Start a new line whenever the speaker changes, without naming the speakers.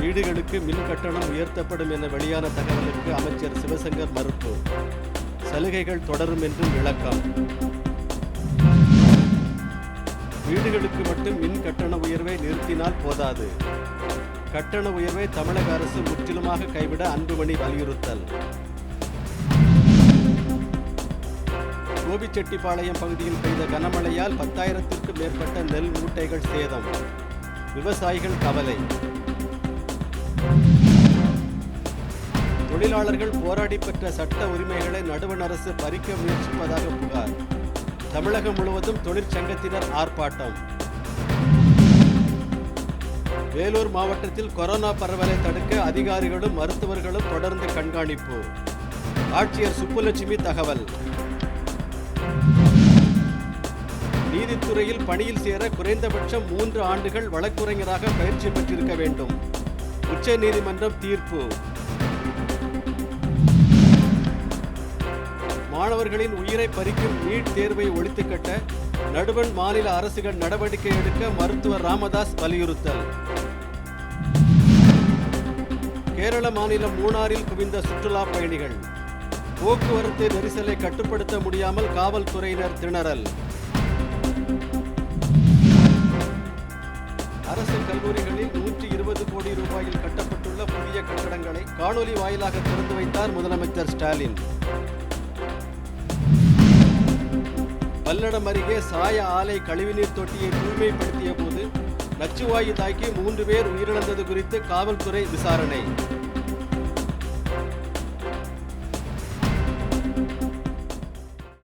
வீடுகளுக்கு மின் கட்டணம் உயர்த்தப்படும் என வெளியான தகவலுக்கு அமைச்சர் சிவசங்கர் மறுப்பு. சலுகைகள் தொடரும் என்றும் விளக்கம். வீடுகளுக்கு மட்டும் மின் கட்டண உயர்வை நிறுத்தினால் போதாது. கட்டண உயர்வை தமிழக அரசு முற்றிலுமாக கைவிட அன்புமணி வலியுறுத்தல். கோபிச்செட்டிப்பாளையம் பகுதியில் பெய்த கனமழையால் பத்தாயிரத்திற்கும் மேற்பட்ட நெல் மூட்டைகள் சேதம். விவசாயிகள் கவலை. தொழிலாளர்கள் போராடி பெற்ற சட்ட உரிமைகளை நடுவண் அரசு பறிக்க முயற்சிப்பதாக புகார். தமிழகம் முழுவதும் தொழிற்சங்கத்தினர் ஆர்ப்பாட்டம். வேலூர் மாவட்டத்தில் கொரோனா பரவலை தடுக்க அதிகாரிகளும் மருத்துவர்களும் தொடர்ந்து கண்காணிப்பு. ஆட்சியர் சுப்புலட்சுமி தகவல். நீதித்துறையில் பணியில் சேர குறைந்தபட்சம் மூன்று ஆண்டுகள் வழக்குரைஞராக பயிற்சி பெற்றிருக்க வேண்டும். உச்ச நீதிமன்றம் தீர்ப்பு. மாணவர்களின் உயிரை பறிக்கும் நீட் தேர்வை ஒழித்துக்கட்ட நடுவண் மாநில அரசுகள் நடவடிக்கை எடுக்க மருத்துவர் ராமதாஸ் வலியுறுத்தல். கேரள மாநிலம் மூணாறில் குவிந்த சுற்றுலா பயணிகள். போக்குவரத்து நெரிசலை கட்டுப்படுத்த முடியாமல் காவல்துறையினர் திணறல். கல்லூரிகளில் நூற்றி இருபது கோடி ரூபாயில் கட்டப்பட்டுள்ள புதிய கட்டடங்களை காணொலி வாயிலாக திறந்து வைத்தார் முதலமைச்சர் ஸ்டாலின். பல்லடம் அருகே சாய ஆலை கழிவுநீர் தொட்டியை தூய்மைப்படுத்திய போது நச்சுவாயு தாக்கி மூன்று பேர் உயிரிழந்தது குறித்து காவல்துறை விசாரணை.